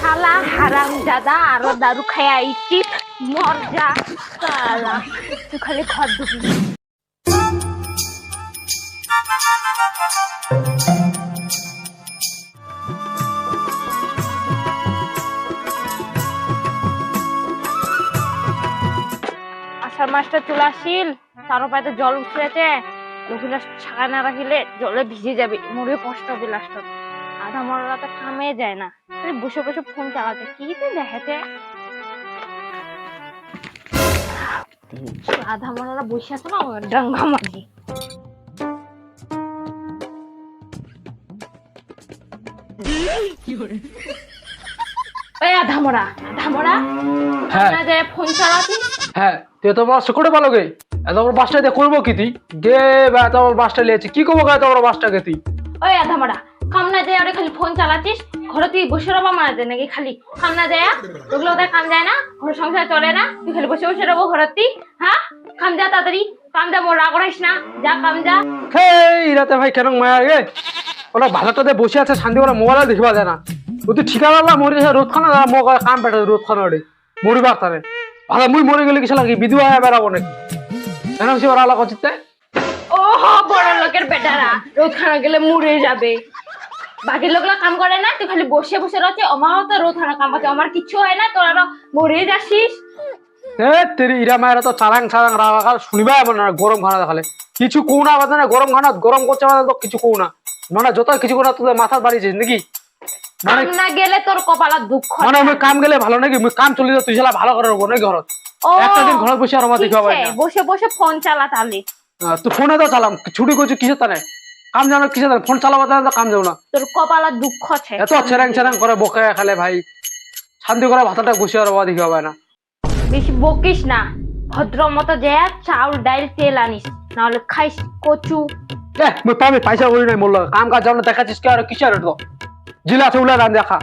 শালা হারাম দাদা আরও দারু খাই আইছি মর যা শালা তুই খালি ঘর ঢুকবি আষাঢ় মাসটা চলে আসিল তারও তো জল উঠেছে। লোকগুলা ছাগা না রাখিলে জলে ভিজে যাবে মরে কষ্ট হবে লাস্টত আধা মরলা তো কামে যায় না। বসে বসে ফোন চালাতে কি তো দেখাতে আধা মরলা বসে আছে না ডাঙ্গা মারি ওই আধা মরা আধা মরা? হ্যাঁ। না যায় ফোন চালাতে? হ্যাঁ তুই তো বড় করে ভালো গে এত বড় বাসটা দিয়ে করব কি তুই? গে বা এত বড় বাসটা লিয়েছি কি করব এত বড় বাসটা গে তুই? ওই আধা মরা কাম যায় আরে খালি ফোন চালাচ্ছিস? ঘরে তুই বসে রবা মারা যায় নাকি খালি? কাম না যায় ওগুলো ওদের কাম যায় না ঘর সংসার চলে না তুই খালি বসে বসে রবো ঘরে তুই হ্যাঁ? কাম যা তাড়াতাড়ি কাম যা মোর রাগ না যা কাম যা। হেই রাতে ভাই কেন মায়া গে ওরা ভালোটা দিয়ে বসে আছে শান্তি করে মোবাইল দেখিবা যায় না। ও তুই ঠিকা লাগলা মরি রোদ খানা কাম পেটে রোদ খানা ওরে মরিবার তারে। ভালো মুই মরে গেলে কিছু লাগে বিধবা হয়ে বেড়াবো নাকি? কেন সে ওরা আলাদা চিত্তে ও বড় লোকের বেটারা। রোদ খানা গেলে মুড়ে যাবে। বাকি লোকরা কাম করে না তুই খালি বসে বসে রচ্ছে আমারও তো রোদ খানা কাম আছে আমার কিচ্ছু হয় না তোরা তো মরে যাসিস এ তেরি ইরা মায়েরা তো চালাং চালাং রাখা শুনিবা এমন না গরম খানা দেখালে। কিছু কৌ না বাদে না গরম খানা গরম করছে মানে তো কিছু কৌ না। মানে যত কিছু করে তোদের মাথা বাড়িয়েছিস নাকি? মানে কাম না গেলে তোর কপালত দুঃখ মানে আমি কাম গেলে ভালো নাকি? কাম চলি তুই শালা ভালো করে নাকি ঘরত? একটা দিন ঘরে বসে আর বসে বসে ফোন না ফোনে তো চালাম ছুটি করছি তানে কাম জানো তানে ফোন চালাবো তাহলে কাম যাব না। তোর দুঃখ আছে। এত করে বকে খালে ভাই। শান্তি করে ভাতাটা বসে আর পাবে না। বেশি বকিস না। ভদ্র মতো যে চাউল ডাইল তেল আনিস। নাহলে খাইস কচু। এ মুই পাবি পয়সা করি নাই মোর কাম কাজ যাও না দেখাচ্ছিস কে আর কিসের তো জিলা আছে উলা রান দেখা।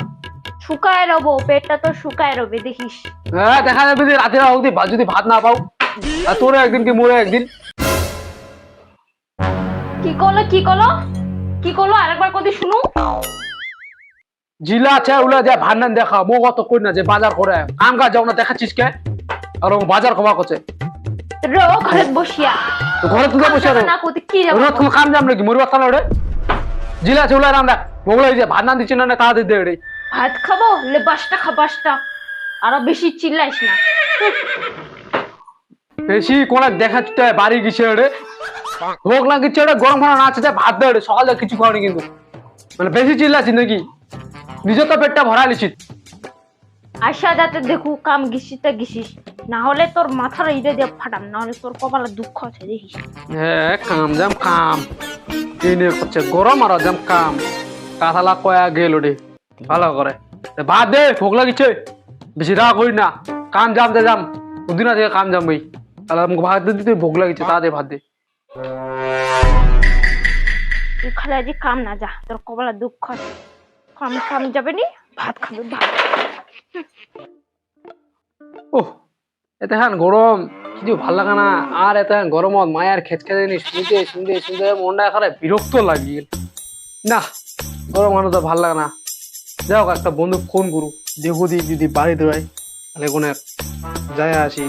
শুকায় রবো পেটটা তো শুকায় রবে দেখিস। হ্যাঁ দেখা যাবে যে রাতে হোক দি ভাত যদি ভাত না পাও আর তোরে একদিন কি মোরে একদিন। কি করল কি করল? কি করল? আরেকবার কদি শুনু। জিলা আছে উলা যা দেখা মো কত কই না যে বাজার করে। কাম কাজ যাও না দেখাচ্ছিস কে? আর ও বাজার কমা করছে। রো ঘরে বসিয়া। তো ঘরে তুই বসে রো। না কতি কি যাব? তুমি কাম যাম নাকি? থানা ওরে। জিলা আছে উলা মোগলাই যে ভাত না দিচ্ছে না তা দিতে রে। ভাত খাব? লে বাসটা খা বাসটা। আরও বেশি চিল্লাইস না। বেশি কোন দেখাচ্ছে বাড়ি গেছে রে? ভোগ লাগিচ্ছে রে গরম খানা না আছে ভাত দে সকালে কিছু খাওনি কিন্তু। মানে বেশি চিল্লাছি নাকি? নিজে তো পেটটা ভরা লিছিস আশা যাতে দেখু কাম গিসিতে গিসিস। না হলে তোর মাথার ইদে দিয়ে ফাটাম না হলে তোর কপালে দুঃখ আছে দেখিস। হ্যাঁ কাম জাম কাম। এনে করছে গরম আর জাম কাম। কাঁথালা কয়া গেল রে। ভালো করে। ভাত দে ভোগ লাগিচ্ছে বেশি রাগ করি না। কাম জাম দে যাম। দুদিন থেকে কাম যাম ভাই তাহলে আমাকে ভাত দিয়ে দিতে ভোগ লাগিচ্ছে তা দে ভাত দে। তুই খালি আজ কাম না যা তোর কপালে দুঃখ আছে। কাম কাম যাবে নি? ভাত খাবে ভাত। ও এতে হ্যাঁ গরম। কিছু ভালো লাগে না। আর এতে হ্যান গরমত মায়ের খেচ খেতে নি শুনতে শুনতে শুনতে মনটা বিরক্ত লাগিয়ে না গরম মানে তো ভালো লাগে না। যাই হোক একটা বন্ধু ফোন করু দেখু দি যদি বাড়িতে হয়, তাহলে কোনো এক যায় আসি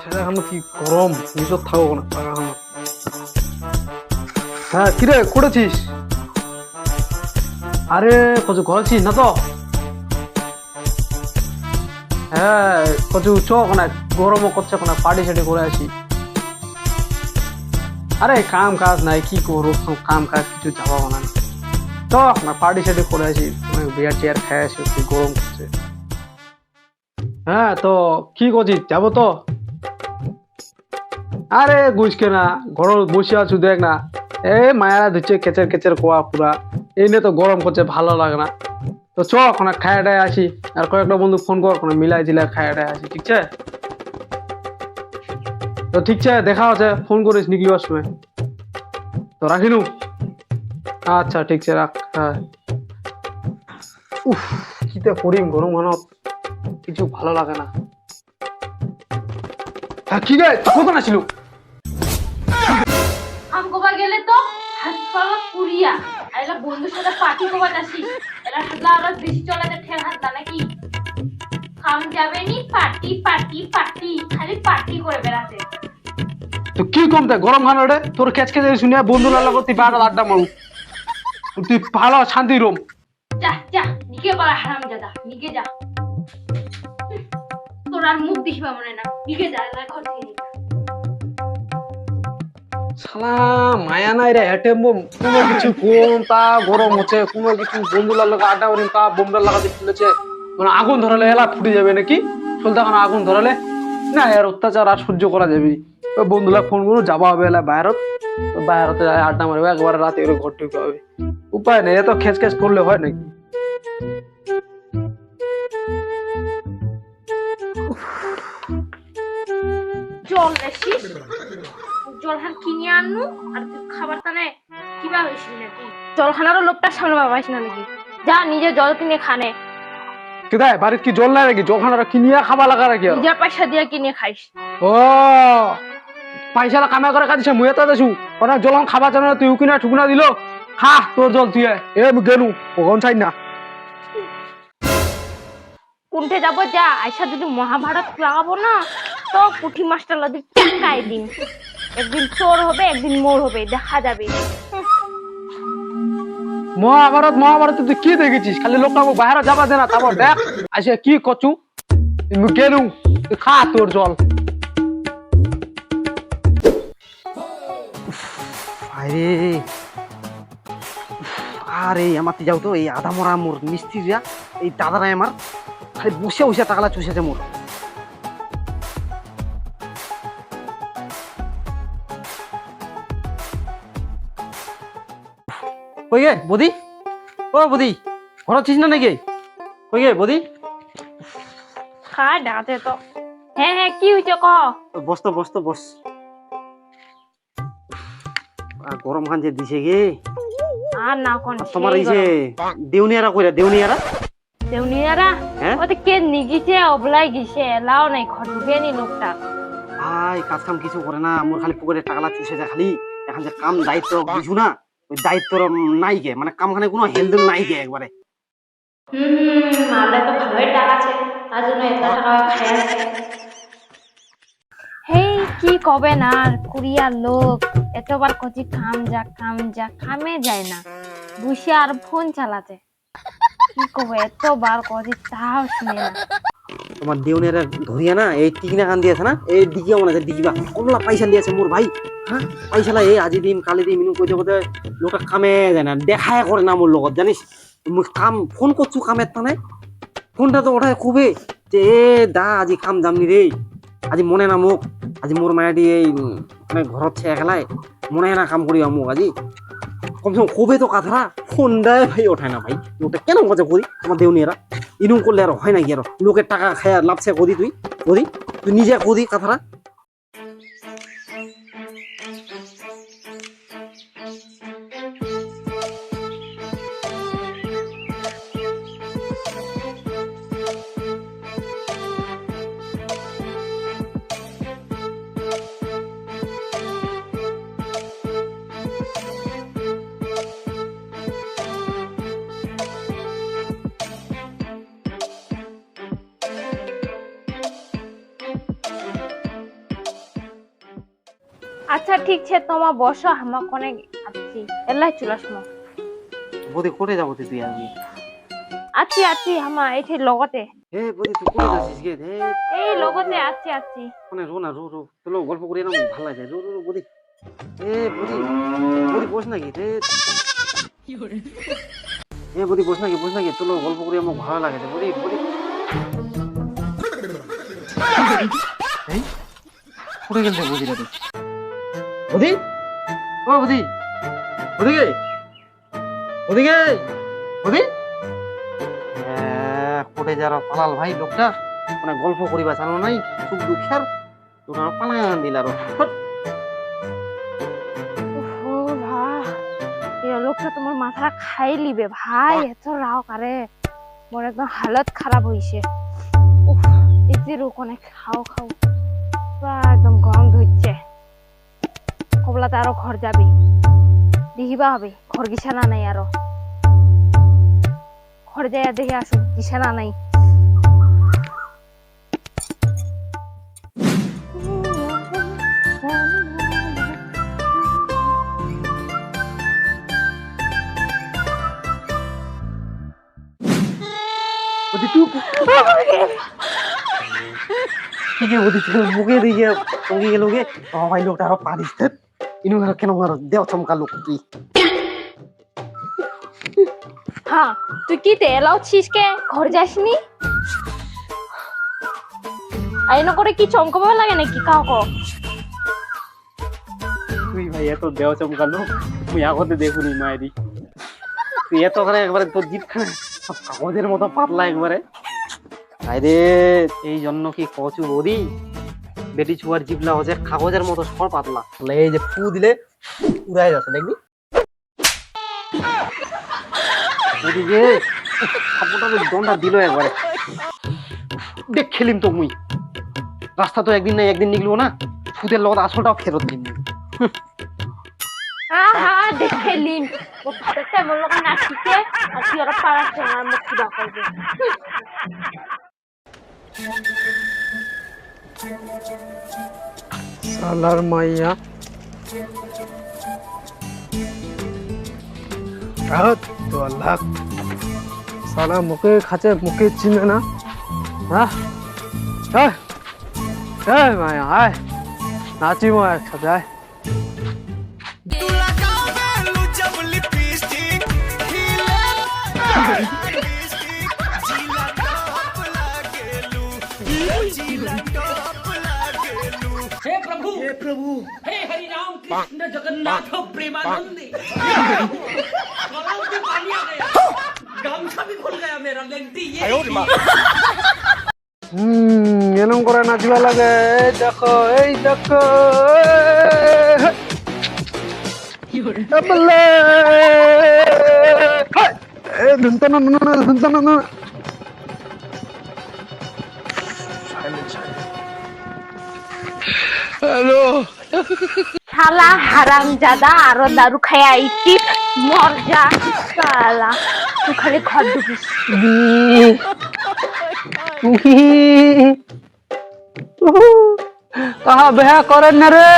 সেটা এখন কি গরম নিজত থাকব না হ্যাঁ কিরে করেছিস আরে, কচু ঘরেছিস না তো? হ্যাঁ কচু চ কোনা গরমও করছে কোনা পার্টি সাটি করে আসি। আরে, কাম কাজ নাই, কি করব? কাম কাজ কিছু যাব না। চ না পার্টি সাটি করে অনেক বিয়ার টিয়ার খাই আসি গরম করছে। হ্যাঁ তো কি করছিস? যাব তো? আরে, গুজকে না ঘর বসে আছু, দেখ না। এ, মায়ারা ধুচ্ছে, কেচের কেচের কোয়া পুরা। এই নিয়ে তো গরম করছে, ভালো লাগে না। তো চ ওখানে খায়াটায় আসি আর কয়েকটা বন্ধু ফোন কর ওখানে মিলাই জিলাই খায়াটায় আসি ঠিক আছে তো ঠিক আছে দেখা আছে ফোন করিস নিকলিবার সময় তো রাখিনু। আচ্ছা ঠিক আছে রাখ হ্যাঁ। উফ কিতে করিম গরম মানত কিছু ভালো লাগে না। হ্যাঁ কি রে? কখন আসিল গেলে তো হাসপাতাল এলা বন্ধুর সাথে পার্টি এলা হাতলা আরও বেশি চলে যে ঠেল হাতলা নাকি? খাম যাবে নি পার্টি পার্টি পার্টি খালি পার্টি করে বেড়াতে। তো কি কম তাই গরম খান ওটা তোর খেচ খেচে শুনে বন্ধু লাল তুই বারো আড্ডা মারু। তুই ভালো শান্তি রুম। যা যা নিকে বলা হারাম জাদা নিকে যা। তোর আর মুখ দেখিবা মনে না নিকে যা এলা ঘর থেকে শালা মায়া নাই রে হেঁটে কোনো কিছু তা গরম হচ্ছে কোনো কিছু বন্ধুলার লোক আড্ডা তা লাগাতে ফুলেছে মানে আগুন ধরালে এলা ফুটে যাবে নাকি? চলতে এখন আগুন ধরালে। না এর অত্যাচার আর সহ্য করা যাবে। ওই বন্ধুলা ফোন করো যাবা হবে এলা বাইরত বাইরতে আড্ডা মারবে একবারে রাতে ঘর ঢুকে হবে উপায় নেই এত খেচ খেচ করলে হয় নাকি? জল রেসিস জল হান কিনে আনু আর তুই খাবার তানে কিবা হয়েছিল নাকি জল খানারও লোকটা সামনে পাবাইস না নাকি? যা নিজে জল কিনে খানে। কেদায় বাড়িতে কি জল নাই নাকি? জল খানারা কিনিয়া খাবা লাগা নাকি? নিজের পয়সা দিয়ে কিনে খাইস। ও পয়সা কামাই করে কাঁদিছে মুয়ে তো দেছু ওরা জল খাবা জানো তুই কিনা ঠুকনা দিল। খা তোর জল তুই। এ আমি গেলু ওখান চাই না কোনটে যাব যা? আইসা যদি মহাভারত লাগাবো না তো পুঁঠি মাছটা লদি টাকাই দিন একদিন চোর হবে একদিন মোর হবে দেখা যাবে। মহাভারত মহাভারত তুই কি দেখেছিস? খালি লোকটা আমাকে বাইরে যাবা দে না তারপর দেখ আসে কি করছু। আমি গেলু খা তোর জল। আরে আরে আমার যাও তো এই আধা মরা মোর মিস্ত্রিরা এই দাদারাই আমার খালি বসে বসে টাকালা চুষেছে মোর। কই গে বদি? ও বদি ঘর ছিস না নাকি? কই গে বদি? খাই ডাকাতে তো। হ্যাঁ হ্যাঁ কি হয়েছে ক? বস তো বস তো বস। গরম খান যে দিছে গে। আর না কোন তোমার এই যে দেউনিয়ারা কইরা দেউনিয়ারা? দেউনিয়ারা? হ্যাঁ? ওতে কে নিগিছে অবলাই গিছে এলাও নাই ঘর ঢুকে নি লোকটা। ভাই কাজ কাম কিছু করে না মোর খালি পুকুরে টাকালা চুষে যায় খালি। এখন যে কাম দায়িত্ব বুঝু না ওই দায়িত্ব নাই গে মানে কামখানে কোনো হেলদ নাই গে একবারে। হুম হুম তো ভালোই টাকা আছে তার জন্য এত টাকা খাই হেই কি কবে না কুরিয়ার লোক। এতবার কচি খাম যা কাম যা কামে যায় না। বসে আর ফোন চালাতে। কি কবে এতবার কচি তাও শুনে না। তোমার দেউনিয়ারা ধরিয়া না, এই টিকিনা কান দিয়েছে না? এই ডিগিয়া মনে আছে ডিগিবা কমলা পয়সা দিয়েছে মোর ভাই। হ্যাঁ? পয়সালা এই আজি দিম কালি দিম ইনু কইতে কইতে লোকটা কামে যায় না। দেখায় করে না মোর লগত, জানিস? কাম ফোন করছু কামের তানে? ফোনটা তো ওঠায় খুবে যে, এ দা, আজি কাম যামনি রে। আজি মনে না মোক আজি মোর মায়াটি এই মানে ঘৰত ছে একেলাই, মনে না কাম করি মোক আজি। কমসে কম কবে তো কথাটা ফোনটাই ভাই ওঠায় না ভাই। ওটা কেন মজা করি আমার দেউনি এরা ইনুম করলে আর হয় না কি আর লোকের টাকা খায় লাভছে কদি তুই কদি তুই নিজে কদি কথাটা আচ্ছা ঠিক আছে তোমার বসো আমার কোনে আছি। এলাই চলে সময় বদি কোটে যাব তুই তুই আজকে আছি আছি আমার এটি লগতে। হে বদি তুই কোটে যাচ্ছিস গে হে এই লগতে আছি আছি। মানে রো না রো রো। তোলো গল্প করি না ভালো লাগে। রো রো বদি। এ বদি বদি বস নাকি রে? এ বদি বস নাকি বস নাকি? তোলো গল্প করি আমার ভালো লাগে রে বদি বদি। এই কোটে গেল বদি রে বদি? ও বদি। বদি গে বদি গে বদি? কোটে যারা পালাল ভাই লোকটা মানে গল্প করিবা জানো নাই সুখ দুঃখের তোরা দিল আর। লোকটা তোমার মাথা খাই লিবে ভাই এত রাও কারে মোর একদম হালত খারাপ হইছে। উফ এতে রোকনে খাও খাও। পুরা একদম গরম ধরছে কবলা বেলাতে আরও ঘর যাবে। দেখিবা হবে, ঘর গিছানা নাই আরও। ঘর যাই দেখে আসুন গিছানা নাই। ওদি তুই কি কে ওদি তুই মুখে দিয়ে গেল গে। ভাই লোকটা আরও ধ্যাৎ। ইনু কেন আর দেও চমকা লোক কি হ্যাঁ তুই কি তে এলাও ঘর যাসনি আইন করে কি চমকাবে লাগে নাকি কাউকে তুই ভাই এত দেও চমকা লোক তুই আগতে দেখুনি মায়েরি তুই এত করে একবারে তোর জিপ খানে কাগজের মতো পাতলা একবারে আরে এই জন্য কি কচু বদি বেটি ছুয়ার জিপলা হচ্ছে কাগজের মতো সব পাতলা। এই যে ফু দিলে উড়াই যাচ্ছে দেখবি? তো দন্ডা দিল একবারে। দেখ খেলিম তো মুই। রাস্তা তো একদিন না একদিন নিকলবো না। ফুদের লগত আসলটাও ফেরত দিন আহা দেখে লিন ও ভাতটা এমন লোক নাচিতে আর তুই ওরা পাড়ার চেনার মুখ খুদা করবে। সালার মাইয়া। আহত তো আল্লাহ। সালা মুখে খাচ্ছে, মুখে চিনে না। হ্যাঁ হ্যাঁ মায়া আয়। নাচি একসাথে, আয়। हे प्रभु हे प्रभु हे हरि राम कृष्ण जगन्नाथ प्रेमानंद गलाव में पानी आ गया गामछा भी खुल गया मेरा लेंटी ये হুম এরম করে নাচিবা লাগে এই দেখো এই দেখো বলে হ্যালো। শালা হারাম জাদা আরও দারু খাই আইতি মর যা শালা। তুই খালি ঘর ঢুকিস। কাহা বেহা করেন না রে?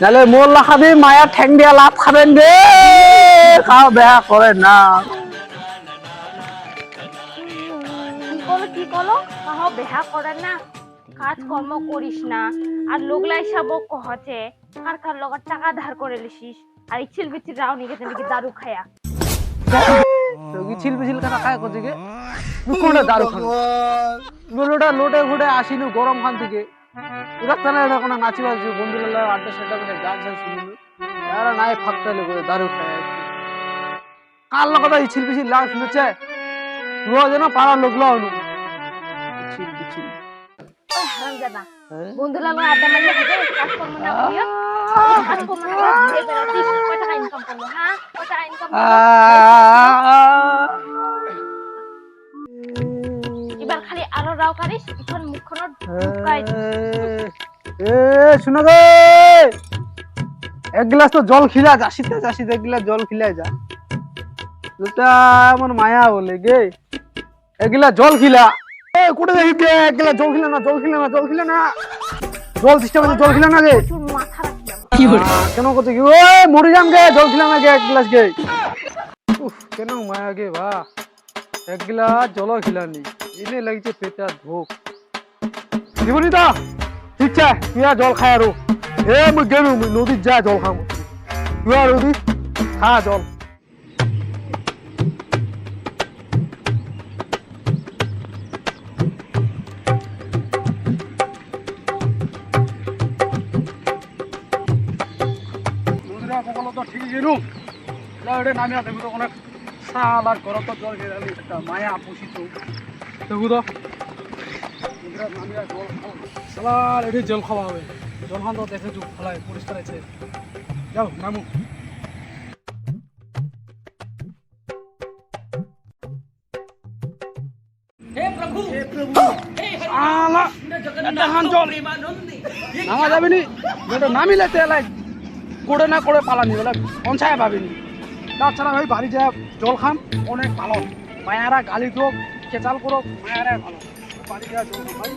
নালে মোর লাখাবি মায়া ঠ্যাং দিয়া লাভ খাবেন রে। কাহা বেহা করেন না। করল কি করল কাহ বেহা করে না, কাজ কর্ম করিস না। আর লোকলাই সব কহছে, কার কার লগত টাকা ধার করে লিসিস? আর ইছিল বিছিল রাও নিয়ে গেছে নাকি দারু খায়া। ছিল বিছিল কথা কায় করছে গে কোনটা দারু খান লোটা লোটে ফুটে আসিনু গরম খান থেকে। তাহলে এটা কোনো নাচি বাজি বন্ধু লাগে আড্ডা সেটা করে গান গান শুনিনু এরা নাই ফাঁকতে লেগে দারু খায় কার লগত ইছিল বিছিল লাগ শুনেছে? রোজ না পাড়ার লোক লাও নু ইছিল বিছিল ওই হারাম জাদা বন্ধু লাগো আড্ডা মারলে কাজ কর্ম না কাজ কর্ম না করে ঘুরে বেড়াতিস কয় টাকা ইনকাম করল কয় টাকা ইনকাম এবার খালি আরও রাও কারিস এখন মুখখানো ঢুকাই এ শুনো গে এক গ্লাস তো জল খিলা যাসিতে যাসিতে এক গ্লাস জল খিলাই যা। দুটা আমার মায়া বলে গে। এক গ্লাস জল খিলা। এ কোটে দেখি গে এক জল খিলা না জল খিলা না জল খিলা না। জল সিস্টেম জল খিলা না গে। রাখলাম আহ, কেন করতে কি ওই মরে যাম গে জল খিলা না গে এক গ্লাস গে। উফ কেন মায়া গে বা। এক গ্লাস জল খিলানি এনে লাগছে পেটা ধোক জীবনী দা ঠিক আছে তুই জল খাই আৰু। এ মই গেলো নদীত যা জল খাম। তুই আর নদীত খা জল। রুম। নামিয়া দেবো তো অনেক সাল আর করত জল গেলে একটা মায়া পুষিত। দেখু তো সালার এটি জল খাওয়া হবে। জল খান তো দেখে চুপ পরিষ্কার আছে। যাও নামু। নামা যাবিনি নামিলে তেলাই করে না করে পালানি বলে পঞ্চায়ে ভাবিনি। তাছাড়া ভাই বাড়ি যা জল খাম, অনেক ভালো। মায়ারা গালি দোক খেচাল করো মায়ারা ভালো। বাড়ি যা জল খাম ভাই